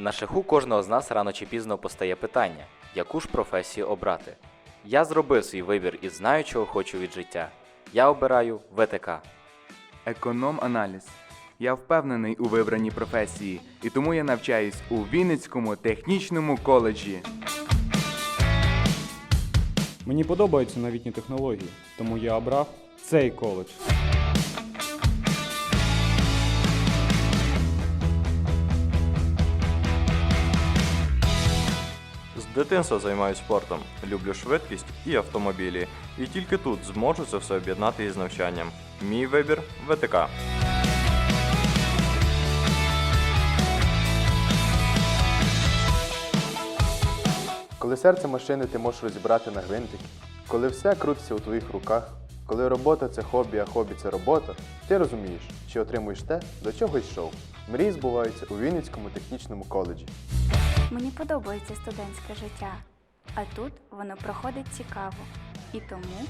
На шляху кожного з нас рано чи пізно постає питання, яку ж професію обрати. Я зробив свій вибір і знаю, чого хочу від життя. Я обираю ВТК. Економ-аналіз. Я впевнений у вибраній професії, і тому я навчаюсь у Вінницькому технічному коледжі. Мені подобаються новітні технології, тому я обрав цей коледж. Дитинства займаюся спортом, люблю швидкість і автомобілі. І тільки тут зможу це все об'єднати із навчанням. Мій вибір ВТК. Коли серце машини ти можеш розібрати на гвинтики, коли все крутиться у твоїх руках, коли робота це хобі, а хобі це робота, ти розумієш, що отримуєш те, до чого йшов. Мрії збуваються у Вінницькому технічному коледжі. Мені подобається студентське життя, а тут воно проходить цікаво. І тому